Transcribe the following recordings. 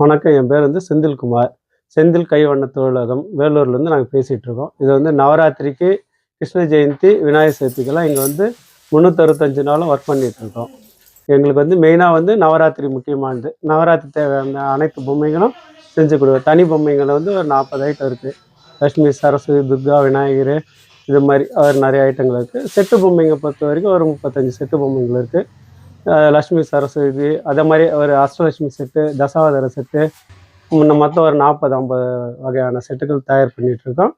வணக்கம். என் பேர் வந்து செந்தில்குமார். செந்தில் கைவண்ண தொழிலகம் வேலூர்லேருந்து நாங்கள் பேசிகிட்டு இருக்கோம். இது வந்து நவராத்திரிக்கு கிருஷ்ண ஜெயந்தி விநாயகர் சதுர்த்திக்கெல்லாம் இங்கே வந்து முந்நூற்றறுபத்தஞ்சு நாளும் ஒர்க் பண்ணிகிட்ருக்கோம் எங்களுக்கு வந்து மெயினாக வந்து நவராத்திரி முக்கியமானது. நவராத்திரி தேவையான அனைத்து பொம்மைகளும் செஞ்சு கொடுவோம் தனி பொம்மைகளை வந்து ஒரு நாற்பது ஐட்டம் இருக்குது லட்சுமி சரஸ்வதி துர்கா விநாயகர் இது மாதிரி அவர் நிறைய ஐட்டங்கள் இருக்குது செட்டு பொம்மைங்க பொறுத்த வரைக்கும் ஒரு முப்பத்தஞ்சு செட்டு பொம்மைங்கள் இருக்குது லக்ஷ்மி லட்சுமி சரஸ்வதி அதே மாதிரி ஒரு அஷ்டலட்சுமி செட்டு தசாவதார செட்டு முன்ன மொத்தம் ஒரு நாற்பது ஐம்பது வகையான செட்டுகள் தயார் பண்ணிகிட்ருக்கோம்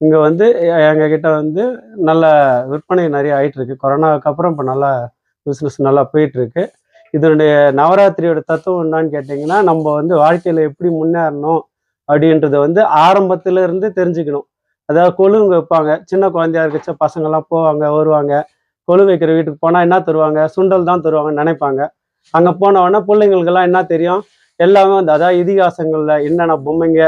இங்கே வந்து எங்ககிட்ட வந்து நல்ல விற்பனை நிறைய ஆகிட்டுருக்கு கொரோனாவுக்கு அப்புறம் இப்போ நல்லா பிஸ்னஸ் நல்லா போயிட்டுருக்கு இதனுடைய நவராத்திரியோட தத்துவம் என்னன்னு கேட்டிங்கன்னா நம்ம வந்து வாழ்க்கையில் எப்படி முன்னேறணும் அப்படின்றத வந்து ஆரம்பத்திலேருந்து தெரிஞ்சுக்கணும். அதாவது கொழுங்க வைப்பாங்க சின்ன குழந்தையா இருக்கச்ச பசங்கள்லாம் போவாங்க வருவாங்க. கொழு வைக்கிற வீட்டுக்கு போனால் என்ன தருவாங்க? சுண்டல் தான் தருவாங்கன்னு நினைப்பாங்க. அங்கே போனவொடனே பிள்ளைங்களுக்கெல்லாம் என்ன தெரியும்? எல்லாமே வந்து அதாவது இதிகாசங்களில் என்னென்ன பொம்மைங்க?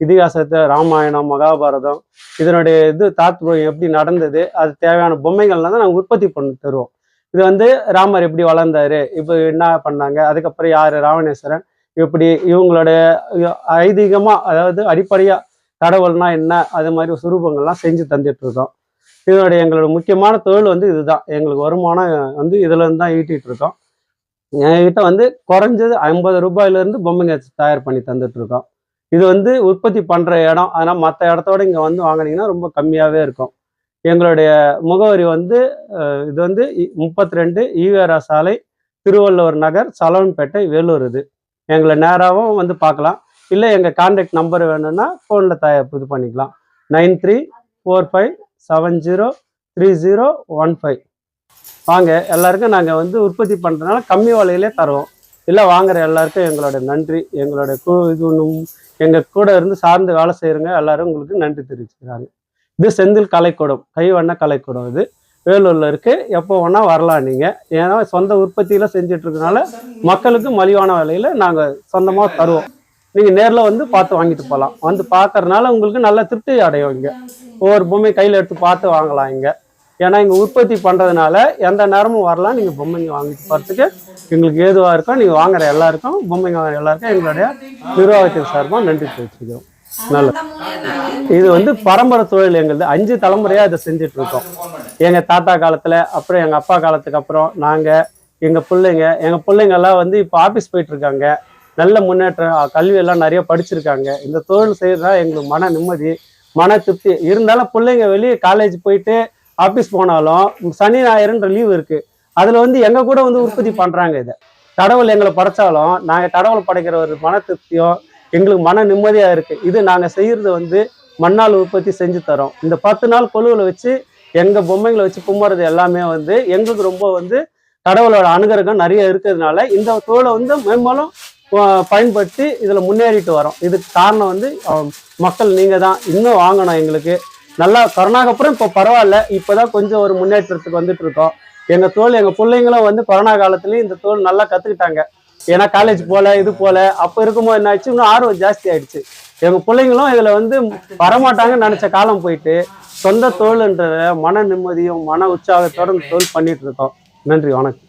இதிகாசத்தை ராமாயணம் மகாபாரதம் இதனுடைய இது தாத்பரியம் எப்படி நடந்தது? அது தேவையான பொம்மைகள்லாம் தான் நாங்கள் உற்பத்தி பண்ணி தருவோம். இது வந்து ராமர் எப்படி வளர்ந்தாரு? இப்போ என்ன பண்ணாங்க? அதுக்கப்புறம் யார் ராவணேஸ்வரன்? இப்படி இவங்களுடைய ஐதீகமாக அதாவது அடிப்படையாக கடவுள்னா என்ன? அது மாதிரி சுரூபங்கள்லாம் செஞ்சு தந்துட்டு இருக்கோம். இதனுடைய எங்களோட முக்கியமான தொழில் வந்து இதுதான். எங்களுக்கு வருமானம் வந்து இதுல இருந்து தான் ஈட்டிட்டு இருக்கோம். என்கிட்ட வந்து குறைஞ்சது ஐம்பது ரூபாயிலிருந்து பொம்மைங்க தயார் பண்ணி தந்துட்டு இருக்கோம். இது வந்து உற்பத்தி பண்ற இடம். ஆனால் மற்ற இடத்தோட இங்க வந்து வாங்குனீங்கன்னா ரொம்ப கம்மியாவே இருக்கும். எங்களுடைய முகவரி வந்து இது வந்து முப்பத்தி ரெண்டு ஈவேரா சாலை திருவள்ளுவர் நகர் சலவன்பேட்டை வேலூர் இது. எங்களை நேராகவும் வந்து பார்க்கலாம். இல்லை எங்கள் கான்டாக்ட் நம்பர் வேணும்னா ஃபோனில் த இது பண்ணிக்கலாம். Nine three four five seven zero three zero one five வாங்க எல்லாருக்கும் நாங்கள் வந்து உற்பத்தி பண்ணுறதுனால கம்மி விலையிலே தருவோம். இல்லை வாங்குற எல்லாருக்கும் எங்களோட நன்றி எங்களோட கு இது ஒன்றும் எங்கள் கூட இருந்து சார்ந்து வேலை செய்கிறவங்க எல்லாரும் உங்களுக்கு நன்றி தெரிவிச்சுக்கிறாங்க. இது செந்தில் கலைக்கூடம் கைவண்ண கலைக்கூடம் இது. வேலூரில் இருக்குது எப்போ வேணால் வரலாம் நீங்கள் ஏன்னா சொந்த உற்பத்தியில் செஞ்சிட்ருக்கனால மக்களுக்கு மலிவான விலையில் நாங்கள் சொந்தமாக தருவோம். நீங்கள் நேரில் வந்து பார்த்து வாங்கிட்டு போகலாம் வந்து பார்க்கறதுனால உங்களுக்கு நல்ல திருப்தி அடையும் இங்கே. ஒவ்வொரு பொம்மையை கையில் எடுத்து பார்த்து வாங்கலாம் இங்கே. ஏன்னா இங்கே உற்பத்தி பண்ணுறதுனால எந்த நேரமும் வரலாம். நீங்கள் பொம்மைங்க வாங்கிட்டு போகிறதுக்கு எங்களுக்கு ஏதுவாக இருக்கும் நீங்கள் வாங்குற எல்லாருக்கும் பொம்மைங்க வாங்குற எல்லாருக்கும் எங்களுடைய நிர்வாகத்தின் சார்பாக நன்றி தெரிவிச்சுக்கிறோம். நல்லது. இது வந்து பரம்பரை தொழில் எங்களுது. அஞ்சு தலைமுறையாக இதை செஞ்சுட்டு இருக்கோம். எங்கள் தாத்தா காலத்தில் அப்புறம் எங்கள் அப்பா காலத்துக்கு அப்புறம் நாங்கள் எங்கள் பிள்ளைங்க எங்கள் பிள்ளைங்கெல்லாம் வந்து இப்போ ஆஃபீஸ் போயிட்டுருக்காங்க நல்ல முன்னேற்றம் கல்வியெல்லாம் நிறைய படிச்சிருக்காங்க. இந்த தொழில் செய்யறதா எங்களுக்கு மன நிம்மதி மன திருப்தி. இருந்தாலும் பிள்ளைங்க வெளியே காலேஜ் போயிட்டு ஆஃபீஸ் போனாலும் சனி ஞாயிறுன்ற லீவ் இருக்கு. அதுல வந்து எங்க கூட வந்து உற்பத்தி பண்றாங்க இதை. கடவுள் எங்களை படைச்சாலும் நாங்க கடவுள் படைக்கிற ஒரு மன திருப்தியும் எங்களுக்கு மன நிம்மதியா இருக்கு. இது நாங்க செய்யறது வந்து மண்ணால் உற்பத்தி செஞ்சு தரோம். இந்த பத்து நாள் கொழுவில் வச்சு எங்க பொம்மைங்களை வச்சு கும்புறது எல்லாமே வந்து எங்களுக்கு ரொம்ப வந்து கடவுளோட அனுகிரகம் நிறைய இருக்கிறதுனால இந்த தொழிலை வந்து மேம்பாலும் பயன்படுத்தி இதில் முன்னேறிட்டு வரோம். இதுக்கு காரணம் வந்து மக்கள் நீங்கள் தான். இன்னும் வாங்கணும் எங்களுக்கு. நல்லா கொரோனாக்கு அப்புறம் இப்போ பரவாயில்ல. இப்போ தான் கொஞ்சம் ஒரு முன்னேற்றத்துக்கு வந்துட்டு இருக்கோம். எங்கள் தோல் எங்கள் பிள்ளைங்களும் வந்து கொரோனா காலத்துலேயும் இந்த தோல் நல்லா கற்றுக்கிட்டாங்க ஏன்னா காலேஜ் போல இது போல அப்போ இருக்கும்போது என்ன ஆச்சு இன்னும் ஆர்வம் ஜாஸ்தி ஆயிடுச்சு. எங்கள் பிள்ளைங்களும் இதில் வந்து வரமாட்டாங்கன்னு நினச்ச காலம் போயிட்டு சொந்த தொழில்ன்ற மன நிம்மதியும் மன உற்சாகத்தோட இந்த தொழில் பண்ணிட்டு இருக்கோம். நன்றி வணக்கம்.